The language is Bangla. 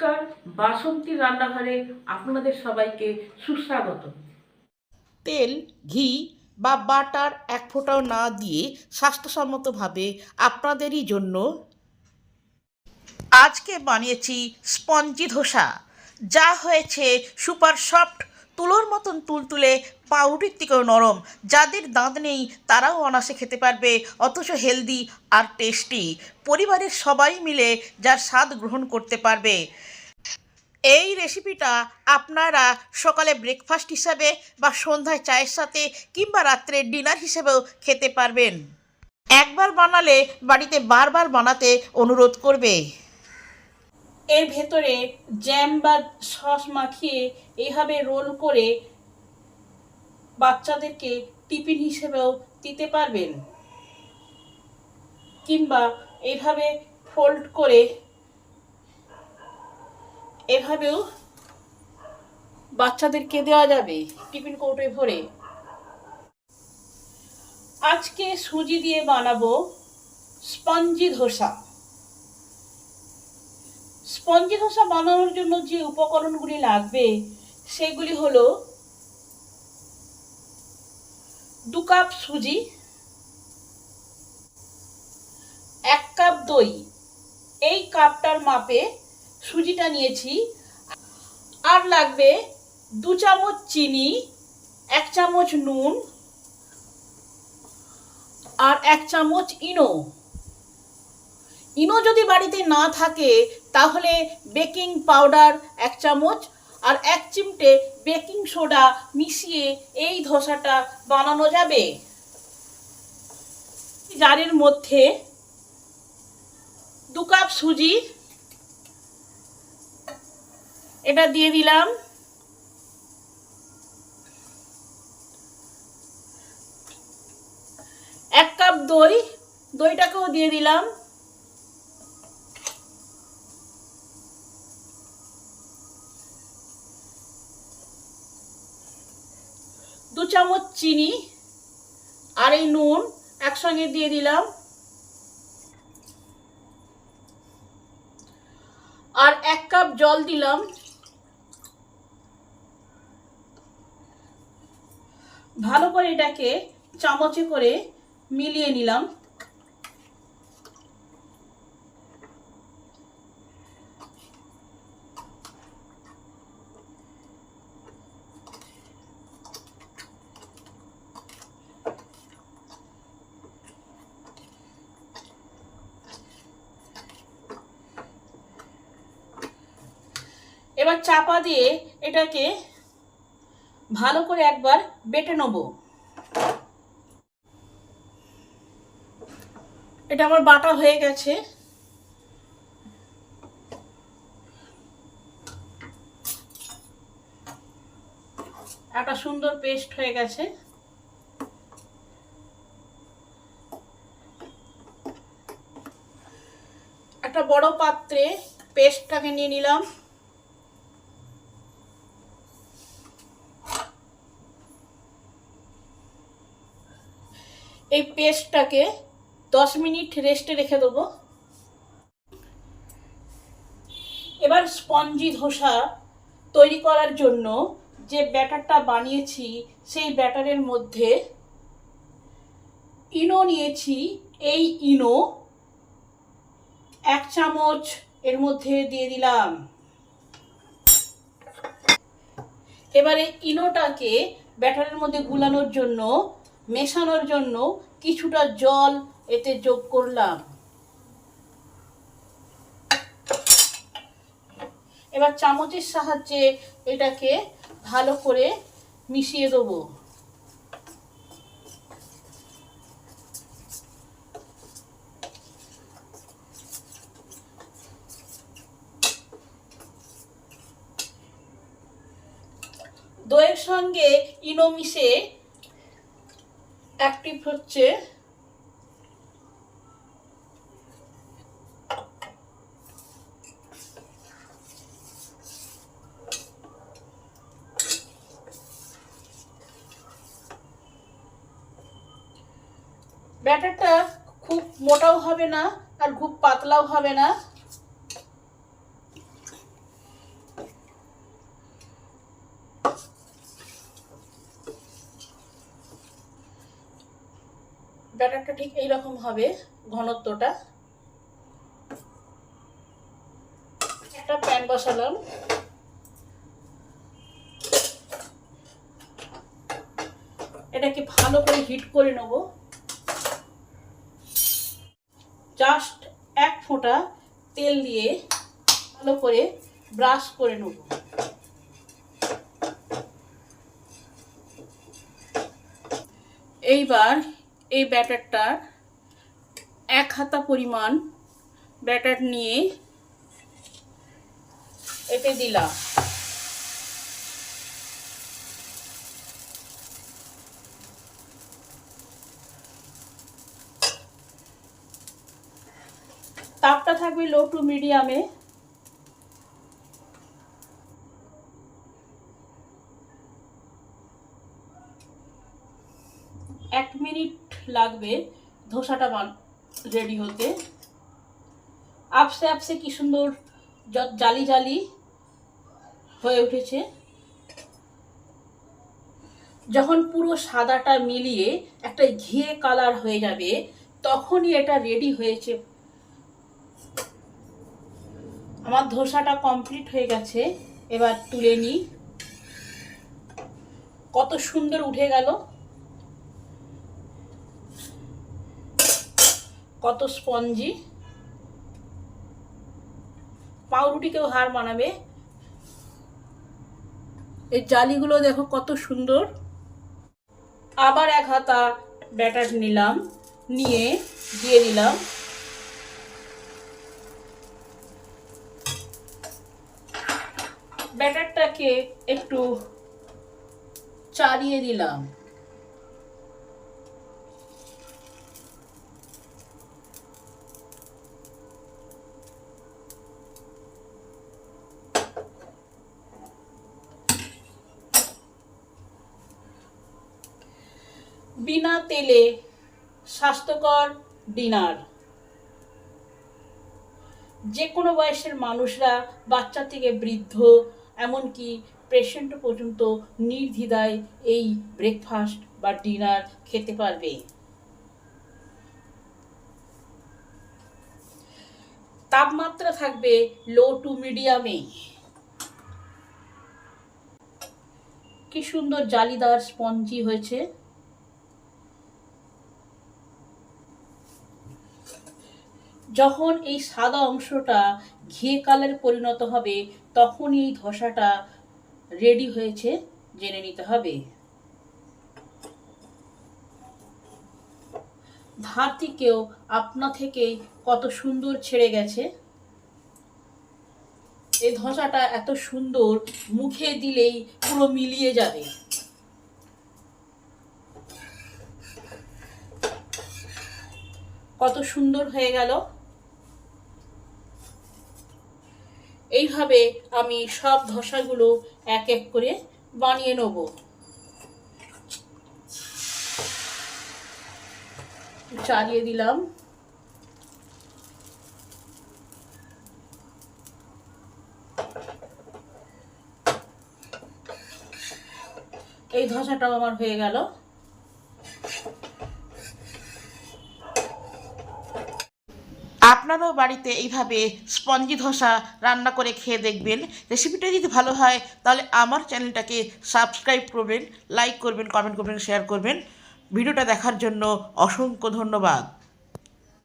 নমস্কার, বাসন্তী রান্নাঘরে আপনাদের সবাইকে সুস্বাগত। তেল, ঘি বা বাটার এক ফোঁটাও না দিয়ে স্বাস্থ্যসম্মতভাবে আপনাদেরই জন্য আজকে বানিয়েছি স্পঞ্জি ধোসা। যা হয়েছে সুপার সফট তুলোর মতন তুলতুলে পাউরুটির থেকেও নরম। যাদের দাঁত নেই, তারাও অনাসে খেতে পারবে, অথচ হেলদি আর টেস্টি পরিবারের সবাই মিলে যার স্বাদ গ্রহণ করতে পারবে। এই রেসিপিটা আপনারা সকালে ব্রেকফাস্ট হিসাবে বা সন্ধ্যায় চায়ের সাথে কিংবা রাত্রে ডিনার হিসেবেও খেতে পারবেন। একবার বানালে বাড়িতে বারবার বানাতে অনুরোধ করবে। এর ভেতরে জ্যাম বা সস মাখিয়ে এইভাবে রোল করে বাচ্চাদেরকে টিফিন হিসেবেও দিতে পারবেন। কিংবা এইভাবে ফোল্ড করে এভাবেও বাচ্চাদেরকে দেওয়া যাবে টিফিন কৌটোয় ভরে। আজকে সুজি দিয়ে বানাবো স্পঞ্জি ধোসা। স্পঞ্জি ধোসা বানানোর জন্য যে উপকরণগুলি লাগবে, সেগুলি হলো দু কাপ সুজি, এক কাপ দই। এই কাপটার মাপে সুজিটা নিয়েছি। আর লাগবে দু চামচ চিনি, এক চামচ নুন আর এক চামচ ইনো। ইনো যদি বাড়িতে না থাকে তাহলে বেকিং পাউডার এক চামচ আর এক চিমটে বেকিং সোডা মিশিয়ে এই ধোসাটা বানানো যাবে। জারের মধ্যে দু কাপ সুজি, এটা দিয়ে দিলাম। এক কাপ দই, দইটাকেও দিয়ে দিলাম। দু চামচ চিনি আর এই নুন একসঙ্গে দিয়ে দিলাম। আর এক কাপ জল দিলাম। ভালো করে এটাকে চামচে করে মিলিয়ে নিলাম। এবার চাপা দিয়ে এটাকে ভালো করে একবার বেটে নেব। এটা আমার বাটা হয়ে গেছে। একটা সুন্দর পেস্ট হয়ে গেছে। একটা বড় পাত্রে পেস্টটাকে নিয়ে নিলাম। এই পেস্টটাকে দশ মিনিট রেস্টে রেখে দেবো। এবার স্পঞ্জি ধোসা তৈরি করার জন্য যে ব্যাটারটা বানিয়েছি, সেই ব্যাটারের মধ্যে ইনো নিয়েছি। এই ইনো এক চামচ এর মধ্যে দিয়ে দিলাম। এবারে ইনোটাকে ব্যাটারের মধ্যে গুলানোর জন্য মেশানোর জন্য কিছুটা জল এতে যোগ করলাম। এবার চামচের সাহায্যে এটাকে ভালো করে মিশিয়ে দেবো। দইয়ের সঙ্গে ইনো মিশে অ্যাক্টিভ হচ্ছে ব্যাটারটা খুব মোটাও হবে না আর খুব পাতলাও হবে না। ব্যাটারটা ঠিক এই রকম হবে ঘনত্বটা। একটা প্যান বসালাম। এটাকে ভালো করে হিট করে নেব। জাস্ট এক ফোঁটা তেল দিয়ে ভালো করে ব্রাশ করে নেব। এইবার এই ব্যাটারটার এক হাতা পরিমাণ ব্যাটার নিয়ে এতে দিলাম। তাপটা থাকবে লো টু মিডিয়ামে এক মিনিট লাগবে ধোসাটা বান রেডি হতে। আপসে আপসে কি সুন্দর জালি জালি হয়ে উঠেছে। যখন পুরো সাদাটা মিলিয়ে একটা ঘিয়ে কালার হয়ে যাবে, তখনই এটা রেডি হয়েছে। আমার ধোসাটা কমপ্লিট হয়ে গেছে, এবার তুলে নিই। কত সুন্দর উঠে গেল। কত স্পঞ্জি? পাউরুটিকেও হার মানাবে। এই জালিগুলো দেখো কত সুন্দর। আবার এক হাতা ব্যাটার নিলাম, নিয়ে দিয়ে দিলাম। ব্যাটারটাকে একটু চালিয়ে দিলাম। বিনা তেলে স্বাস্থ্যকর ডিনার। যে কোনো বয়সের মানুষরা, বাচ্চা থেকে বৃদ্ধ, এমনকি পেশেন্ট পর্যন্ত নির্দ্বিধায় এই ব্রেকফাস্ট বা ডিনার খেতে পারবে। তাপমাত্রা থাকবে লো টু মিডিয়ামে কি সুন্দর জালিদার স্পঞ্জি হয়েছে। যখন এই সাদা অংশটা ঘিয়ে কালারে পরিণত হবে তখন এই ধসাটা রেডি হয়েছে, জেনে নিতে হবে। ধার থেকেও আপনা থেকে কত সুন্দর ছেড়ে গেছে। এই ধসাটা এত সুন্দর, মুখে দিলেই পুরো মিলিয়ে যাবে। কত সুন্দর হয়ে গেল। এইভাবে আমি সব ধসাগুলো এক এক করে বানিয়ে নেব। চালিয়ে দিলাম। এই ধসাটাও আমার হয়ে গেল। আপনারাও বাড়িতে এইভাবে স্পঞ্জি ধসা রান্না করে খেয়ে দেখবেন। রেসিপিটা যদি ভালো হয়, তাহলে আমার চ্যানেলটাকে সাবস্ক্রাইব করবেন, লাইক করবেন কমেন্ট করবেন শেয়ার করবেন। ভিডিওটা দেখার জন্য অসংখ্য ধন্যবাদ।